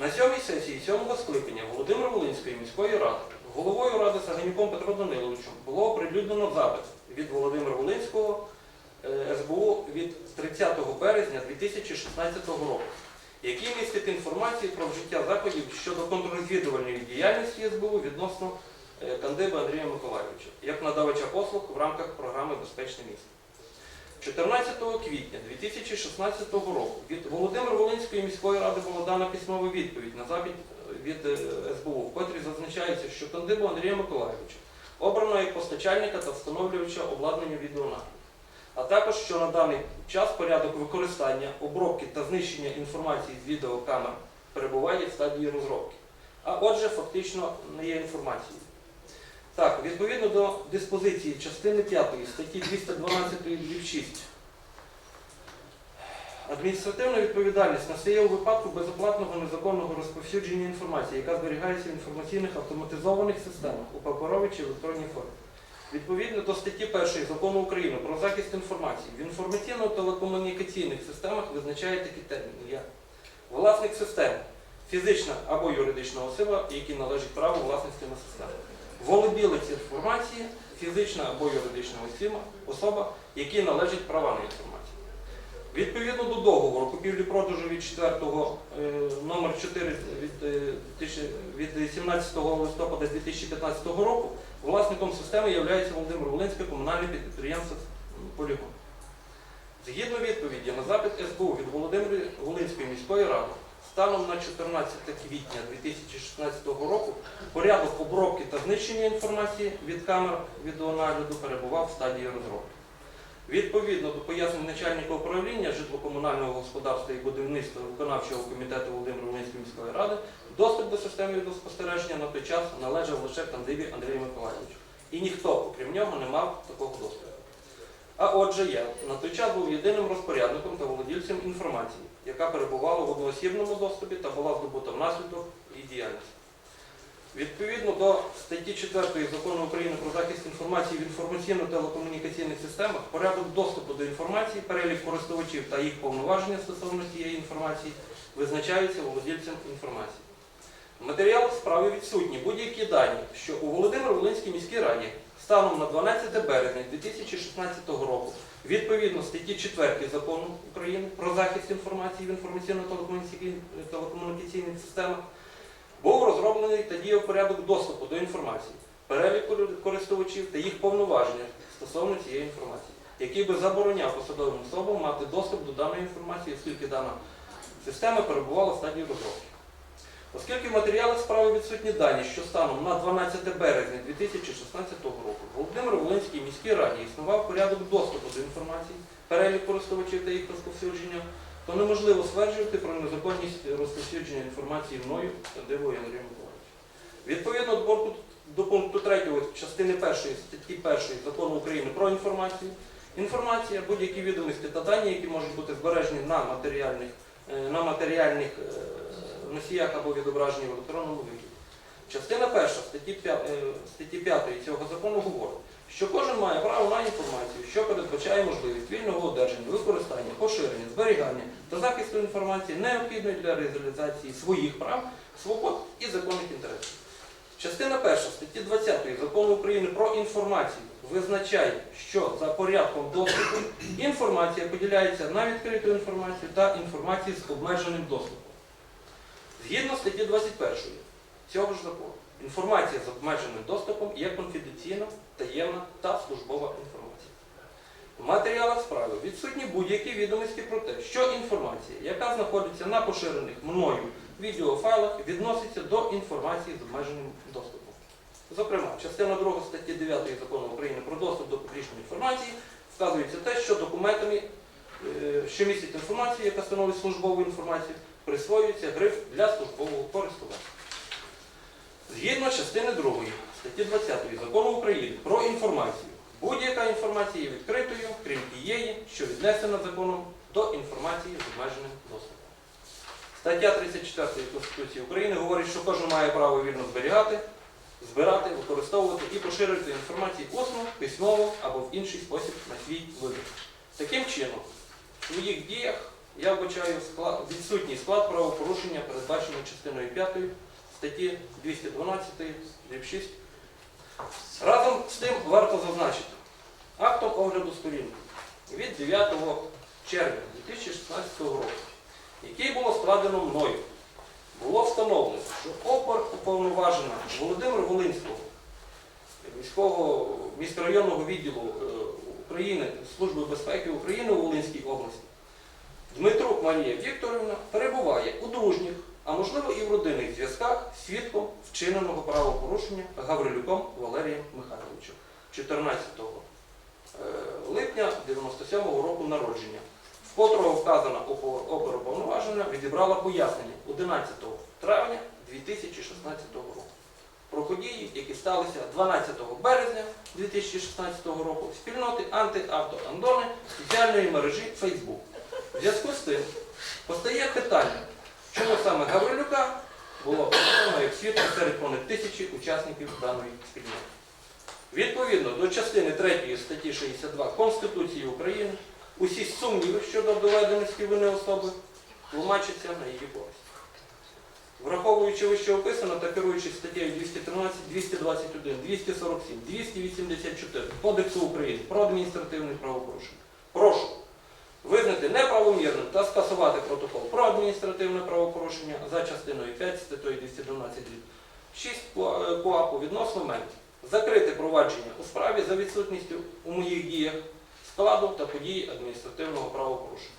На сьомій сесії сьомого скликання Володимир Волинської міської ради головою ради Саганюком Петро Даниловичем було оприлюднено запит від Володимира Волинського е, СБУ від 30 березня 2016 року, який містить інформацію про вжиття заходів щодо контррозвідувальної діяльності СБУ відносно е, Кандиба Андрія Миколайовича як надавача послуг в рамках програми Безпечне місто. 14 квітня 2016 року від Володимира Волинської міської ради була дана письмова відповідь на запит е, від е, СБУ, в котрій зазначається, що Кандибу Андрія Миколайовича обрано як постачальника та встановлювача обладнання відеонагляду, а також що на даний час порядок використання, обробки та знищення інформації з відеокамер перебуває в стадії розробки. А отже, фактично не є інформацією. Так, відповідно до диспозиції частини 5 статті 212 дріб 6 Адміністративна відповідальність настає у випадку безоплатного незаконного розповсюдження інформації, яка зберігається в інформаційних автоматизованих системах у паперовій чи електронній формі. Відповідно до статті 1 закону України про захист інформації в інформаційно-телекомунікаційних системах визначає такі терміни, як власник системи, фізична або юридична особа, якій належить право власності на систему. Володілець інформації, фізична або юридична особа, якій належить права на інформацію. Відповідно до договору купівлі-продажу від 4 е, номер 4 від, е, від 17 листопада 2015 року власником системи є Володимир Волинське комунальне підприємство Полігон. Згідно відповіді на запит СБУ від Володимира Волинської міської ради, станом на 14 квітня 2016 року порядок обробки та знищення інформації від камер відеонагляду перебував в стадії розробки. Відповідно до пояснень начальника управління житло-комунального господарства і будівництва виконавчого комітету Володимира Волинської міської ради, доступ до системи відеоспостереження на той час належав лише Кандибі Андрію Миколаївичу. І ніхто, окрім нього, не мав такого доступу. А отже, я на той час був єдиним розпорядником та володільцем інформації, яка перебувала в одноосібному доступі та була здобута внаслідок її діяльності. Відповідно до статті 4 закону України про захист інформації в інформаційно-телекомунікаційних системах, порядок доступу до інформації, перелік користувачів та їх повноваження стосовно цієї інформації визначаються володільцем інформації. В матеріалах справи відсутні будь-які дані, що у Володимир Волинській міській раді станом на 12 березня 2016 року, відповідно статті 4 закону України про захист інформації в інформаційно-телекомунікаційних системах, був розроблений та діяв порядок доступу до інформації, перелік кор- користувачів та їх повноваження стосовно цієї інформації, який би забороняв посадовим особам мати доступ до даної інформації, оскільки дана система перебувала в стадії розробки. Оскільки в матеріалах справи відсутні дані, що станом на 12 березня 2016 року Володимир Волинській міській раді існував порядок доступу до інформації, перелік користувачів та їх розповсюдження, то неможливо стверджувати про незаконність розповсюдження інформації мною та Дивою Андрієм Миколаївичем. Відповідно до до пункту 3 частини 1 статті 1 закону України про інформацію, інформація, будь-які відомості та дані, які можуть бути збережені на матеріальних, е, на матеріальних е, носіях або відображені в електронному вигляді. Частина 1 статті 5, е, статті 5 цього закону говорить, що кожен має право на інформацію, що передбачає можливість вільного одержання, використання, поширення, зберігання та захисту інформації, необхідної для реалізації своїх прав, свобод і законних інтересів. Частина 1 статті 20 закону України про інформацію визначає, що за порядком доступу інформація поділяється на відкриту інформацію та інформацію з обмеженим доступом. Згідно статті 21 цього ж закону, інформація з обмеженим доступом є конфіденційна, таємна та службова інформація. В матеріалах справи відсутні будь-які відомості про те, що інформація, яка знаходиться на поширених мною відеофайлах, відноситься до інформації з обмеженим доступом. Зокрема, частина 2 статті 9 закону України про доступ до публічної інформації вказується те, що документами, е, що містять інформацію, яка становить службову інформацію, присвоюється гриф для службового користування. Згідно частини 2 статті 20 закону України про інформацію, будь-яка інформація є відкритою, крім тієї, що віднесена законом до інформації з обмеженим доступом. Стаття 34 Конституції України говорить, що кожен має право вільно зберігати, збирати, використовувати і поширювати інформацію усно, письмово або в інший спосіб на свій вибір. Таким чином, в своїх діях я вбачаю відсутній склад правопорушення, передбачений частиною 5 статті 212 6. Разом з тим варто зазначити, актом огляду сторінки від 9 червня 2016 року, який було складено мною, було встановлено, що опор уповноважена Володимира Волинського, міського міськрайонного відділу е, України Служби безпеки України у Волинській області, Дмитрук Марія Вікторівна перебуває у дружніх, а можливо і в родинних зв'язках свідком вчиненого правопорушення Гаврилюком Валерієм Михайловичем. 14 е, липня 97-го року народження, в котрого вказана оперуповноважена відібрала пояснення 11 травня 2016 року. Про події, які сталися 12 березня 2016 року спільноти антиавтоандони соціальної мережі Facebook. В зв'язку з тим постає питання, чому саме Гаврилюка було обрано як свідка серед понад тисячі учасників даної спільноти. Відповідно до частини 3 статті 62 Конституції України, усі сумніви щодо доведеності вини особи тлумачаться на її користь. Враховуючи вище описано та керуючись статтею 213, 221, 247, 284 Кодексу України про адміністративне правопорушення, прошу неправомірним та скасувати протокол про адміністративне правопорушення за частиною 5 статтею 212 дріб 6 КУАПу відносно мене, закрити провадження у справі за відсутністю у моїх діях складу та подій адміністративного правопорушення.